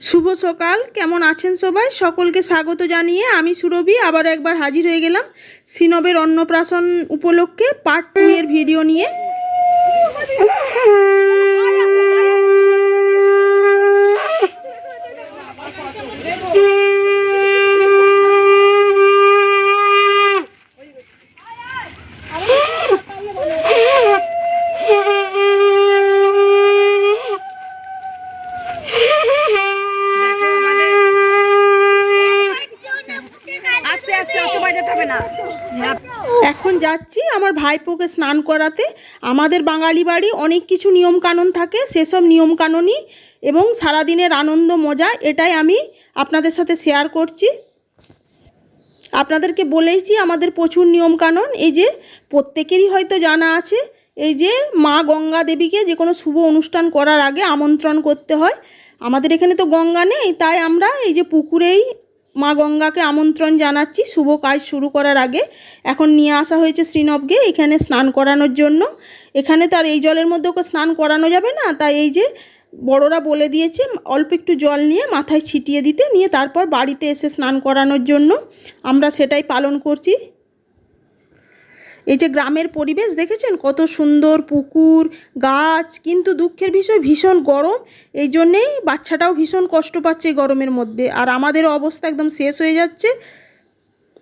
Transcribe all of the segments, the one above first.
শুভ সকাল, কেমন আছেন সবাই? সকলকে স্বাগত জানিয়ে আমি সুরভি আবার একবার হাজির হয়ে গেলাম সিনবের অন্নপ্রাশন উপলক্ষে পার্ট টু এর ভিডিও নিয়ে। যাচ্ছি আমার ভাইপোকে স্নান করাতে। আমাদের বাঙালি বাড়ি অনেক কিছু নিয়মকানুন থাকে, সেসব নিয়মকানুনই এবং সারাদিনের আনন্দ, মজা, এটাই আমি আপনাদের সাথে শেয়ার করছি। আপনাদেরকে বলেইছি, আমাদের প্রচুর নিয়মকানুন, এই যে প্রত্যেকেরই হয়তো জানা আছে, এই যে মা গঙ্গা দেবীকে যে কোনো শুভ অনুষ্ঠান করার আগে আমন্ত্রণ করতে হয়। আমাদের এখানে তো গঙ্গা নেই, তাই আমরা এই যে পুকুরেই মা গঙ্গাকে আমন্ত্রণ জানাচ্ছি। শুভ কাজ শুরু করার আগে এখন নিয়ে আসা হয়েছে শ্রীনবকে, এখানে স্নান করানোর জন্য। এখানে তার এই জলের মধ্যে ওকে স্নান করানো যাবে না, তাই এই যে বড়রা বলে দিয়েছে, অল্প একটু জল নিয়ে মাথায় ছিটিয়ে দিতে, নিয়ে তারপর বাড়িতে এসে স্নান করানোর জন্য। আমরা সেটাই পালন করছি। এই যে গ্রামের পরিবেশ দেখেছেন? কত সুন্দর পুকুর, গাছ, কিন্তু দুঃখের বিষয় ভীষণ গরম। এই জন্যেই বাচ্চাটাও ভীষণ কষ্ট পাচ্ছে গরমের মধ্যে। আর আমাদেরও অবস্থা একদম শেষ হয়ে যাচ্ছে।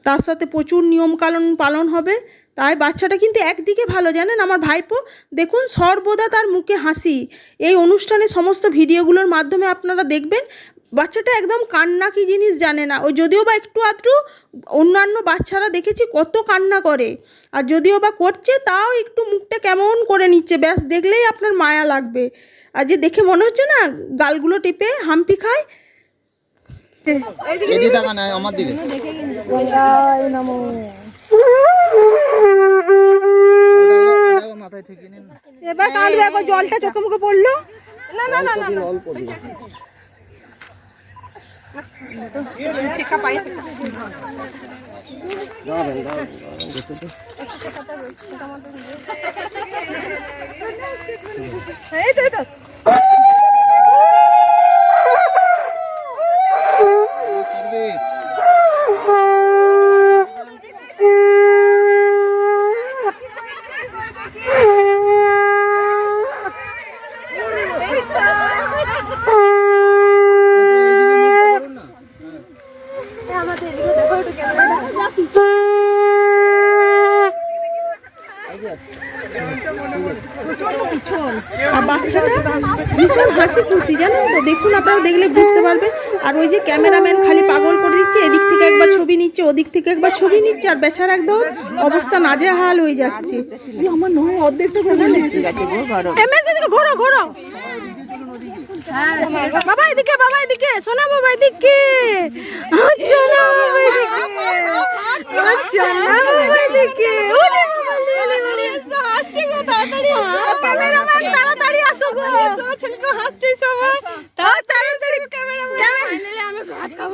তার সাথে প্রচুর নিয়মকানুন পালন হবে। তাই বাচ্চাটা কিন্তু একদিকে ভালো, জানেন? আমার ভাইপো, দেখুন সর্বদা তার মুখে হাসি। এই অনুষ্ঠানে সমস্ত ভিডিওগুলোর মাধ্যমে আপনারা দেখবেন বাচ্চাটা একদম কান্না কি জিনিস জানে না। ও যদিও বা একটু আধটু অন্যান্য বাচ্চারা দেখেছি কত কান্না করে। আর যদিও বা করছে তাও একটু মুখটা কেমন করে নিচ্ছে। ব্যাস দেখলেই আপনার মায়া লাগবে। আর যে দেখে মনে হচ্ছে না গালগুলো টিপে হাম্পি খায়? আমার দিকে। এবার কাঁদবে একবার জলটা চোখে মুখে পড়ল। না। না না না না। এই তো এই তো। আর বাচ্চাটা ভীষণ হাসি খুশি, জানেন তো? দেখুন, আপনারা দেখলে বুঝতে পারবেন। আর ওই যে ক্যামেরাম্যান খালি পাগল করে দিচ্ছে, এদিক থেকে একবার ছবি নিচ্ছে, ওদিক থেকে একবার ছবি নিচ্ছে, আর বেচার একদম অবস্থা নাজেহাল হয়ে যাচ্ছে। এমএস এদিকে ঘোরো। ঘোরো বাবা, এদিকে বাবা, এদিকে সোনা বাবা, এদিকে। আচ্ছা না, বাবা, এদিকে। আচ্ছা বাবা, এদিকে ওলে ওলে ওলে হাসছে গো তাড়াতাড়ি ক্যামেরাম্যান তাড়াতাড়ি আসো ছেলেটা হাসছে সবাই। তাও তাড়াতাড়ি ক্যামেরাম্যান আমি ভাত খাব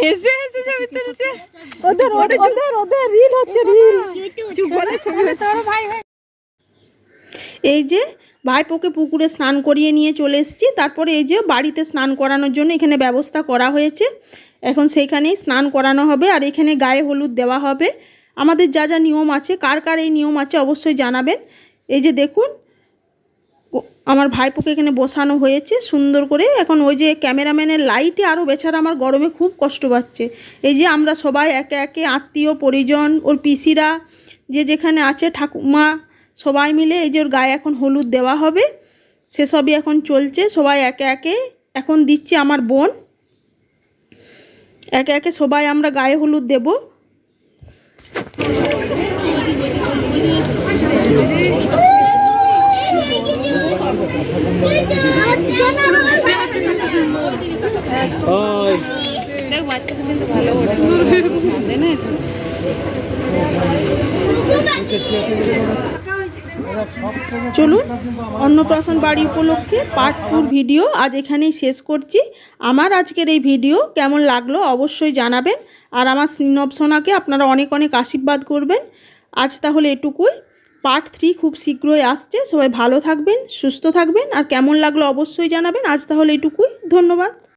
হেসে হেসে ছবি তুলছে। ওদের ওদের ওদের রিল হচ্ছে রিল চুপ বলে ছবি হতে ভাই এই যে ভাইপোকে পুকুরে স্নান করিয়ে নিয়ে চলে এসেছি। তারপরে এই যে বাড়িতে স্নান করানোর জন্য এখানে ব্যবস্থা করা হয়েছে। এখন সেইখানেই স্নান করানো হবে আর এখানে গায়ে হলুদ দেওয়া হবে। আমাদের যা যা নিয়ম আছে কার কার এই নিয়ম আছে অবশ্যই জানাবেন। এই যে দেখুন আমার ভাইপোকে এখানে বসানো হয়েছে সুন্দর করে। এখন ওই যে ক্যামেরাম্যানের লাইটে আরও বেচারা আমার গরমে খুব কষ্ট পাচ্ছে। এই যে আমরা সবাই একে একে আত্মীয়, পরিজন, ওর পিসিরা, যে যেখানে আছে ঠাকুমা, সবাই মিলে এই যে ওর গায়ে এখন হলুদ দেওয়া হবে। সেসবই এখন চলছে, সবাই একে একে এখন দিচ্ছে আমার বোন। একে একে সবাই আমরা গায়ে হলুদ দেব ওই, চলুন, অন্নপ্রাশন বাড়ি উপলক্ষে পার্ট টুর ভিডিও আজ এখানেই শেষ করছি। আমার আজকের এই ভিডিও কেমন লাগল অবশ্যই জানাবেন। আর আমার শ্রীনব সোনাকে আপনারা অনেক অনেক আশীর্বাদ করবেন। আজ তাহলে এটুকুই। পার্ট থ্রি খুব শীঘ্রই আসছে। সবাই ভালো থাকবেন, সুস্থ থাকবেন। আর কেমন লাগল অবশ্যই জানাবেন। আজ তাহলে এটুকুই। ধন্যবাদ।